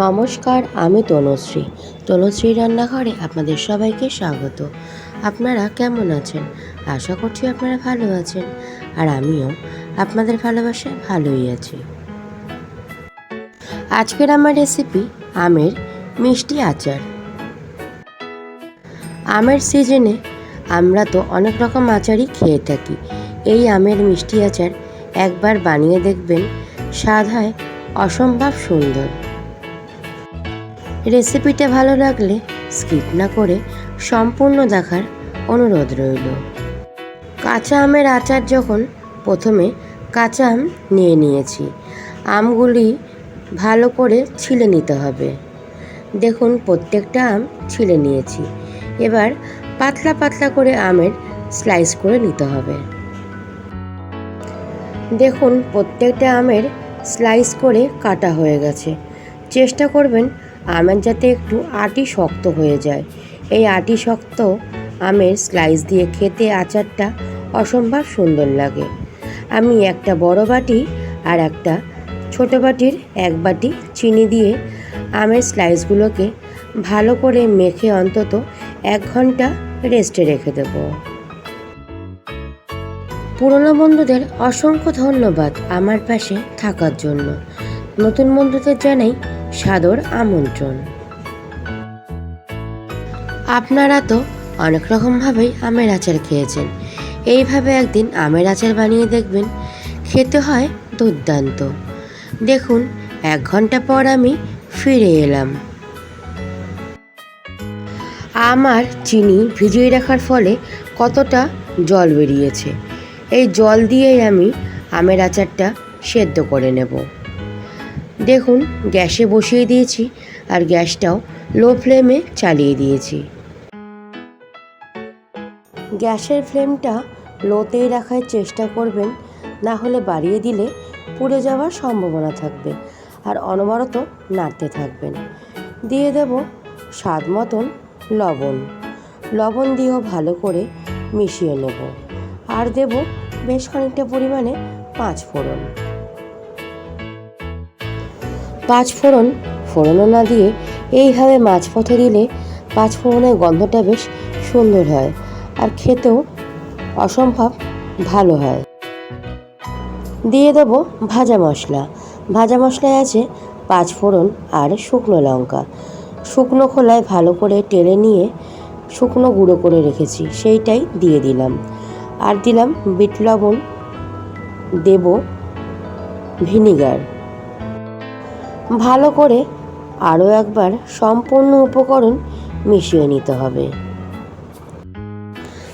নমস্কার, আমি তনুশ্রী। তনুশ্রী রান্নাঘরে আপনাদের সবাইকে স্বাগত। আপনারা কেমন আছেন? আশা করছি আপনারা ভালো আছেন। আর আমিও আপনাদের ভালোবাসায় ভালোই আছি। আজকের আমার রেসিপি আমের মিষ্টি আচার। আমের সিজনে আমরা তো অনেক রকম আচারই খেয়ে থাকি। এই আমের মিষ্টি আচার একবার বানিয়ে দেখবেন, স্বাদ হয় অসম্ভব সুন্দর। রেসিপিটা ভালো লাগলে স্কিপ না করে সম্পূর্ণ দেখার অনুরোধ রইল। কাঁচা আমের আচার যখন প্রথমে কাঁচা আম নিয়ে নিয়েছি, আমগুলি ভালো করে ছিলে নিতে হবে। দেখুন প্রত্যেকটা আম ছিলে নিয়েছি। এবার পাতলা পাতলা করে আমের স্লাইস করে নিতে হবে। দেখুন প্রত্যেকটা আমের স্লাইস করে কাটা হয়ে গেছে। চেষ্টা করবেন আমের যাতে একটু আটি শক্ত হয়ে যায়। এই আটি শক্ত আমের স্লাইস দিয়ে খেতে আচারটা অসম্ভব সুন্দর লাগে। আমি একটা বড় বাটি আর একটা ছোট বাটির এক বাটি চিনি দিয়ে আমের স্লাইসগুলোকে ভালো করে মেখে অন্তত এক ঘণ্টা রেস্টে রেখে দেবো। পুরনো বন্ধুদের অসংখ্য ধন্যবাদ আমার পাশে থাকার জন্য। নতুন বন্ধুদের জানাই সাদর আমন্ত্রণ। আপনারা তো অনেক রকমভাবেই আমের আচার খেয়েছেন। এইভাবে একদিন আমের আচার বানিয়ে দেখবেন, খেতে হয় দুর্দান্ত। দেখুন, এক ঘণ্টা পর আমি ফিরে এলাম। আমার চিনি ভিজিয়ে রাখার ফলে কতটা জল বেরিয়েছে। এই জল দিয়েই আমি আমের আচারটা সেদ্ধ করে নেব। দেখুন, গ্যাসে বসিয়ে দিয়েছি আর গ্যাসটাও লো ফ্লেমে চালিয়ে দিয়েছি। গ্যাসের ফ্লেমটা লোতেই রাখার চেষ্টা করবেন, না হলে বাড়িয়ে দিলে পুড়ে যাওয়ার সম্ভাবনা থাকবে আর অনবরত নাড়তে থাকবেন। দিয়ে দেব স্বাদ মতন লবণ। লবণ দিয়েও ভালো করে মিশিয়ে নেব। আর দেব বেশ খানিকটা পরিমাণে পাঁচ ফোড়ন। পাঁচ ফোড়ন, ফোড়নও না দিয়ে এইভাবে মাছ পথে দিলে পাঁচ ফোড়নের গন্ধটা বেশ সুন্দর হয় আর খেতেও অসম্ভব ভালো হয়। দিয়ে দেবো ভাজা মশলা। ভাজা মশলায় আছে পাঁচ ফোড়ন আর শুকনো লঙ্কা। শুকনো খোলায় ভালো করে টেলে নিয়ে শুকনো গুঁড়ো করে রেখেছি, সেইটাই দিয়ে দিলাম। আর দিলাম বিট লবণ, দেব ভিনিগার। ভালো করে আরও একবার সম্পূর্ণ উপকরণ মিশিয়ে নিতে হবে।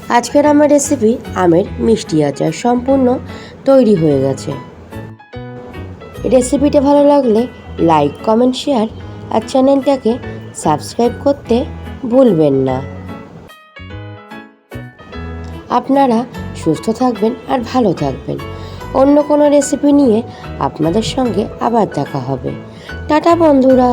আজকের আমার রেসিপি আমের মিষ্টি আচার সম্পূর্ণ তৈরি হয়ে গেছে। রেসিপিটা ভালো লাগলে লাইক কমেন্ট শেয়ার আর চ্যানেলটাকে সাবস্ক্রাইব করতে ভুলবেন না। আপনারা সুস্থ থাকবেন আর ভালো থাকবেন। অন্য কোনো রেসিপি নিয়ে আপনাদের সঙ্গে আবার দেখা হবে। টাটা বন্ধুরা।